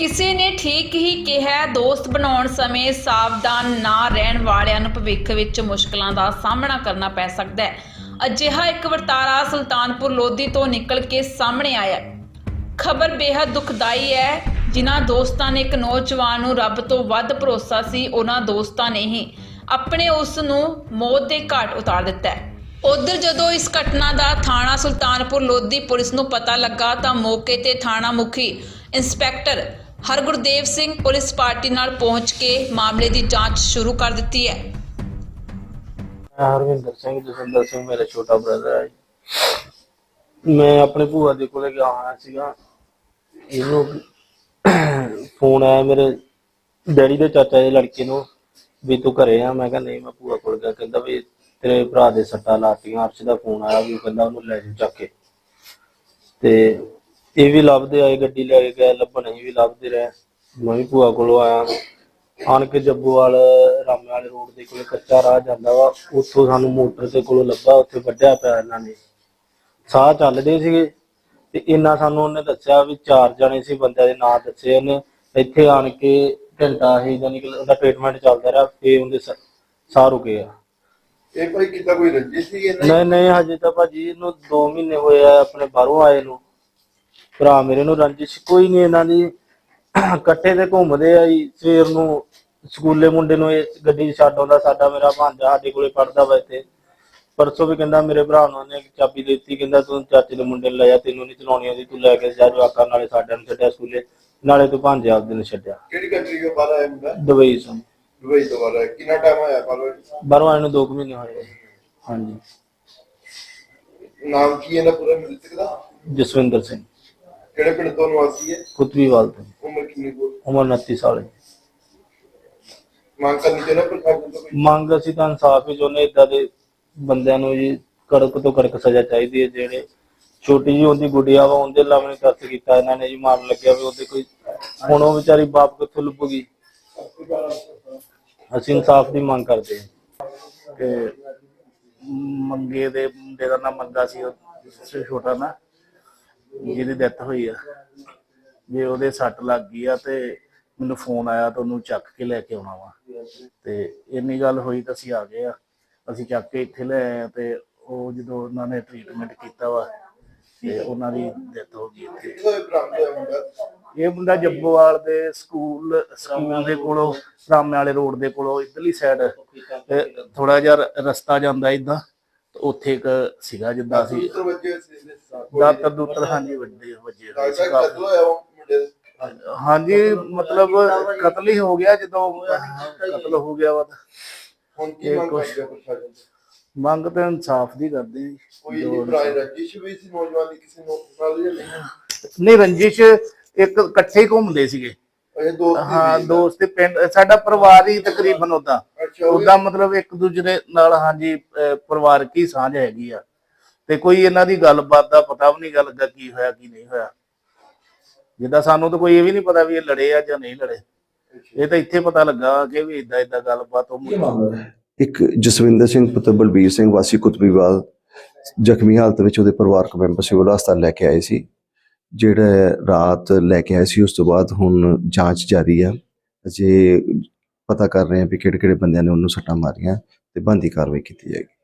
ਕਿਸੇ ਨੇ ਠੀਕ ਹੀ ਕਿਹਾ, ਦੋਸਤ ਬਣਾਉਣ ਸਮੇਂ ਸਾਵਧਾਨ ਨਾ ਰਹਿਣ ਵਾਲਿਆਂ ਨੂੰ ਭਵਿੱਖ ਵਿੱਚ ਮੁਸ਼ਕਲਾਂ ਦਾ ਸਾਹਮਣਾ ਕਰਨਾ ਪੈ ਸਕਦਾ ਹੈ। ਅਜਿਹਾ ਇੱਕ ਵਰਤਾਰਾ ਸੁਲਤਾਨਪੁਰ ਲੋਧੀ ਤੋਂ ਨਿਕਲ ਕੇ ਸਾਹਮਣੇ ਆਇਆ ਖਬਰ ਬੇहद ਦੁਖਦਾਈ ਹੈ, ਜਿਨ੍ਹਾਂ ਦੋਸਤਾਂ ਨੇ ਇੱਕ ਨੌਜਵਾਨ ਨੂੰ ਰੱਬ ਤੋਂ ਵੱਧ ਭਰੋਸਾ ਸੀ, ਉਹਨਾਂ ਦੋਸਤਾਂ ਨੇ ਹੀ ਆਪਣੇ ਉਸ ਨੂੰ ਮੌਤ ਦੇ ਘਾਟ ਉਤਾਰ ਦਿੱਤਾ ਹੈ। ਉਧਰ ਜਦੋਂ ਇਸ ਘਟਨਾ ਦਾ ਥਾਣਾ ਸੁਲਤਾਨਪੁਰ ਲੋਧੀ ਪੁਲਿਸ ਨੂੰ ਪਤਾ ਲੱਗਾ ਤਾਂ ਮੌਕੇ ਤੇ ਥਾਣਾ ਮੁਖੀ inspector Hargurdev Singh police party ਨਾਲ ਪਹੁੰਚ ਕੇ ਮਾਮਲੇ ਦੀ ਜਾਂਚ ਸ਼ੁਰੂ ਕਰ ਦਿੱਤੀ ਹੈ। ਮੈਂ ਹਰਵਿੰਦਰ ਸਿੰਘ, ਜਸਵਿੰਦਰ ਸਿੰਘ ਮੇਰਾ ਛੋਟਾ ਬ੍ਰਦਰ ਹੈ ਜੀ। ਮੈਂ ਆਪਣੇ ਭੂਆ ਦੇ ਕੋਲੇ ਗਿਆ ਹੋਇਆ ਸੀਗਾ। ਇਹਨੂੰ ਫੋਨ ਆਇਆ ਮੇਰੇ ਡੈਡੀ ਦੇ ਚਾਚਾ ਦੇ ਲੜਕੇ ਨੂੰ ਵੀ ਤੂੰ ਘਰੇ ਆ। ਮੈਂ ਕਿਹਾ, ਨਹੀਂ, ਮੈਂ ਭੂਆ ਕੋਲ ਗਿਆ। ਕਹਿੰਦਾ ਵੀ ਤੇਰੇ ਭਰਾ ਦੇ ਸੱਟਾਂ ਲਾਤੀਆਂ। ਅਰਸ਼ ਦਾ ਫੋਨ ਆਇਆ ਵੀ ਉਹ ਕਹਿੰਦਾ ਉਹਨੂੰ ਲੈ ਜਾ ਚੱਕ ਕੇ। ਤੇ ਇਹ ਵੀ ਲੱਭਦੇ ਆਏ ਗੱਡੀ ਲੈ ਕੇ ਗਏ ਲੱਭਣ ਅਸੀਂ ਵੀ ਲੱਭਦੇ ਰਹੇ। ਮੈਂ ਵੀ ਭੂਆ ਕੋਲੋਂ ਆਇਆ। ਆਣ ਕੇ ਜੱਬੂਵਾਲ ਰਾਮੇ ਵਾਲੇ ਰੋਡ ਦੇ ਕੋਲੇ ਕੱਚਾ ਰਾਹ ਜਾਂਦਾ ਵਾ। ਉੱਥੋਂ ਸਾਨੂੰ ਮੋਟਰ ਦੇ ਕੋਲੋਂ ਲੱਭਾ ਉੱਥੇ ਵੱਢਿਆ ਪਿਆ ਇਹਨਾਂ ਨੇ। ਸਾਹ ਚੱਲਦੇ ਸੀਗੇ ਤੇ ਇੰਨਾ ਸਾਨੂੰ ਉਹਨੇ ਦੱਸਿਆ ਵੀ ਚਾਰ ਜਣੇ ਸੀ ਬੰਦਿਆਂ ਦੇ ਨਾਂ ਦੱਸੇ ਉਹਨੇ। ਇੱਥੇ ਆਣ ਕੇ ਘੰਟਾ ਹੀ ਜਾਨੀ ਕਿ ਉਹਦਾ ਟ੍ਰੀਟਮੈਂਟ ਚੱਲਦਾ ਰਿਹਾ ਫੇ ਉਹਦੇ ਸ- ਸਾਹ ਰੁਕੇ ਆ। ਇਹ ਕੋਈ ਕਿਤਾ ਕੋਈ ਰੰਜਿਸ਼ ਸੀ ਇਹਨਾਂ ਨਹੀਂ ਨਹੀਂ ਹਜੇ ਤਾਂ ਭਾਜੀ ਇਹਨੂੰ 2 ਮਹੀਨੇ ਹੋਏ ਆ ਆਪਣੇ ਬਾਹਰੋਂ ਆਏ ਨੂੰ। ਭਰਾ ਮੇਰੇ ਨੂੰ ਰੰਜਿਸ਼ ਕੋਈ ਨਹੀਂ ਇਹਨਾਂ ਦੀ। ਇਕੱਠੇ ਤੇ ਘੁੰਮਦੇ ਆ ਜੀ ਸਵੇਰ ਨੂੰ ਸਕੂਲੇ ਮੁੰਡੇ ਨੂੰ ਇਹ ਗੱਡੀ 'ਚ ਛੱਡ ਆਉਂਦਾ ਸਾਡਾ ਮੇਰਾ ਭਾਂਜਾ ਸਾਡੇ ਕੋਲੇ ਪੜਦਾ ਵਾ ਇੱਥੇ। ਪਰਸੋਂ ਵੀ ਕਹਿੰਦਾ ਮੇਰੇ ਭਰਾ ਨੂੰ ਉਹਨੇ ਚਾਬੀ ਦੇ ਦਿੱਤੀ ਕਹਿੰਦਾ ਤੂੰ ਚਾਚੇ ਦੇ ਮੁੰਡੇ ਨੂੰ ਲੈ ਜਾ ਤੈਨੂੰ ਨਹੀਂ ਚਲਾਉਣੀ ਆਉਂਦੀ ਤੂੰ ਲੈ ਕੇ ਜਾ ਜਵਾਕਾਂ ਨਾਲੇ ਸਾਡਿਆਂ ਨੂੰ ਛੱਡਿਆ ਸਕੂਲੇ ਨਾਲੇ ਤੂੰ ਭਾਂਜੇ ਆਪਦੇ ਨੂੰ ਛੱਡਿਆ। ਕਿਹੜੀ ਕੰਟਰੀ ਤੋਂ ਬਾਹਰ ਆਇਆ ਮੁੰਡਾ? ਦੁਬਈ ਤੋਂ ਦੁਬਈ ਤੋਂ ਬਾਹਰ ਆਇਆ। ਕਿੰਨਾ ਟਾਈਮ ਹੋਇਆ ਬਾਹਰ ਬਾਹਰੋਂ ਆਏ ਨੂੰ 2 ਮਹੀਨੇ ਹੋਏ। ਹਾਂਜੀ। ਨਾਮ ਕੀ ਹੈ ਨਾ ਪੂਰਾ ਮ੍ਰਿਤਕ ਦਾ ਜਸਵਿੰਦਰ ਸਿੰਘ। ਕਿਹੜੇ ਪਿੰਡ ਤੋਂ ਨਿਵਾਸੀ ਹੈ? ਕੁਤਬੀਵਾਲ ਤੋਂ। ਉਮਰ ਕਿੰਨੀ ਕੋ ਉਮਰ 29 ਸਾਲ ਹੈ। ਮੰਗ ਕਰਨੀ ਚਾਹੀਦਾ ਪ੍ਰਸ਼ਾਸਨ ਤੋਂ ਕੋਈ? ਮੰਗ ਅਸੀਂ ਤਾਂ ਇਨਸਾਫ ਹੀ ਚਾਹੁੰਦੇ ਇਦਾਂ ਦੇ ਬੰਦਿਆਂ ਨੂੰ ਜੀ ਕੜਕ ਤੋਂ ਕੜਕ ਸਜ਼ਾ ਚਾਹੀਦੀ ਹੈ ਜਿਹੜੇ ਛੋਟੀ ਜੀ ਉਹਦੀ ਗੁੱਡੀਆ ਵਾ ਉਹਦੇ ਲਾਵਣੇ ਤਰਸ ਕੀਤਾ ਇਹਨਾਂ ਨੇ ਜੀ ਮਾਰਨ ਲੱਗਿਆ ਵੀ ਉਹਦੇ ਕੋਈ ਹੁਣ ਉਹ ਵਿਚਾਰੀ ਬਾਪ ਕਿੱਥੋਂ ਲੱਭੂਗੀ? ਅਸੀਂ ਇਨਸਾਫ ਦੀ ਮੰਗ ਕਰਦੇ ਹਾਂ। ਕਿ ਮੰਗੇ ਦੇ ਮੁੰਡੇ ਦਾ ਨਾਮ ਮੰਗਾ ਸੀ ਉਹ ਛੋਟਾ ਨਾ। ਜਿਹਦੀ ਡੈਥ ਹੋਈ ਆ। ਜੇ ਉਹਦੇ ਸੱਟ ਲੱਗ ਗਈ ਆ ਤੇ ਮੈਨੂੰ ਫੋਨ ਆਇਆ ਤਾਂ ਉਹਨੂੰ ਚੱਕ ਕੇ ਲੈ ਕੇ ਆਉਣਾ ਵਾ। ਤੇ ਇੰਨੀ ਗੱਲ ਹੋਈ ਤਾਂ ਅਸੀਂ ਆ ਗਏ ਆ। ਅਸੀਂ ਚੱਕ ਕੇ ਇੱਥੇ ਲੈ ਆਏ ਆ ਤੇ ਉਹ ਜਦੋਂ ਉਹਨਾਂ ਨੇ ਟ੍ਰੀਟਮੈਂਟ ਕੀਤਾ ਵਾ ਤੇ ਉਹਨਾਂ ਦੀ ਡੈਥ ਹੋ ਗਈ ਇੱਥੇ। ਇਹ ਮੁੰਡਾ? ਜੱਬੋਵਾਲ ਦੇ ਸਕੂਲ ਸਕੂਲ ਦੇ ਕੋਲੋਂ ਰਾਮੇ ਵਾਲੇ ਰੋਡ ਦੇ ਕੋਲੋਂ ਇਧਰਲੀ ਸਾਈਡ ਥੋੜਾ ਜਿਹਾ ਰਸਤਾ ਜਾਂਦਾ ਇਦਾਂ। ਉੱਥੇ ਇੱਕ ਸੀਗਾ ਜਿੱਦਾਂ ਸੀ ਦੂਸਰੇ ਬੱਚੇ ਸੀ ਦਾਤਰ ਦੂਤਰ ਹਾਂਜੀ ਵੱਡੇ ਵੱਜੇ ਹੋਏ ਸੀ ਡਾਕਟਰ ਕਤਲ ਹੋਇਆ ਉਹ ਮੁੰਡੇ ਦਾ। ਹਾਂਜੀ ਮਤਲਬ ਕਤਲ ਹੀ ਹੋ ਗਿਆ ਜਦੋਂ ਕਤਲ ਹੋ ਗਿਆ ਵਾ ਤਾਂ। ਹੁਣ ਕੀ ਇਹ ਮੰਗ ਕੁਛ- ਕਰਦੇ ਪ੍ਰਸ਼ਾਸਨ ਤੋਂ? ਮੰਗ ਤਾਂ ਇਨਸਾਫ ਦੀ ਕਰਦੇ ਆ। ਕੋਈ ਜੋ ਇਹਦੀ ਪੁਰਾਣੀ ਰੰਜਿਸ਼ ਵੀ ਸੀ ਨੌਜਵਾਨ ਦੀ ਕਿਸੇ ਨੂੰ ਨਾਲ ਜਾਂ ਨਹੀਂ ਨਹੀਂ ਰੰਜਿਸ਼ ਇੱਕ ਇਕੱਠੇ ਹੀ ਘੁੰਮਦੇ ਸੀਗੇ ਇਹ ਦੋ ਹਾਂ ਦੋਸਤ ਤੇ ਪਿੰਡ ਸਾਡਾ ਪਰਿਵਾਰ ਹੀ ਤਕਰੀਬਨ ਉਦਾਂ ਅੱਛਾ ਉਹ ਉਦਾਂ ਮਤਲਬ ਇੱਕ ਦੂਜੇ ਦੇ ਨਾਲ ਹਾਂਜੀ ਪਰਿਵਾਰਕ ਹੀ ਸਾਂਝ ਹੈਗੀ ਆ। ਤੇ ਕੋਈ ਇਹਨਾਂ ਦੀ ਗੱਲਬਾਤ ਦਾ ਪਤਾ ਵੀ ਨਹੀਂ ਗਾ ਲੱਗਾ ਕੀ ਹੋਇਆ ਕੀ ਨਹੀਂ ਹੋਇਆ। ਜਿੱਦਾਂ ਸਾਨੂੰ ਤਾਂ ਕੋਈ ਇਹ ਵੀ ਨਹੀਂ ਪਤਾ ਵੀ ਇਹ ਲੜੇ ਆ ਜਾਂ ਨਹੀਂ ਲੜੇ। ਇਹ ਤਾਂ ਇੱਥੇ ਪਤਾ ਲੱਗਾ ਕਿ ਵੀ ਇਦਾਂ ਇਦਾਂ ਗੱਲਬਾਤ ਉਹ ਇੱਕ ਜਸਵਿੰਦਰ ਸਿੰਘ ਪੁੱਤਰ ਬਲਬੀਰ ਸਿੰਘ ਵਾਸੀ ਕੁਤਬੀਵਾਲ ਜ਼ਖਮੀ ਹਾਲਤ ਵਿੱਚ ਉਹਦੇ ਪਰਿਵਾਰਕ ਮੈਂਬਰ ਸਿਵਲ ਹਸਪਤਾਲ ਲੈ ਕੇ ਆਏ ਸੀ। ਜਿਹੜਾ ਰਾਤ ਲੈ ਕੇ ਆਏ ਸੀ ਉਸ ਤੋਂ ਬਾਅਦ ਹੁਣ ਜਾਂਚ ਜਾਰੀ ਆ। ਅਜੇ ਪਤਾ ਕਰ ਰਹੇ ਆ ਵੀ ਕਿਹੜੇ ਕਿਹੜੇ ਬੰਦਿਆਂ ਨੇ ਉਹਨੂੰ ਸੱਟਾਂ ਮਾਰੀਆਂ ਤੇ ਬੰਦੀ ਕਾਰਵਾਈ ਕੀਤੀ ਜਾਏਗੀ।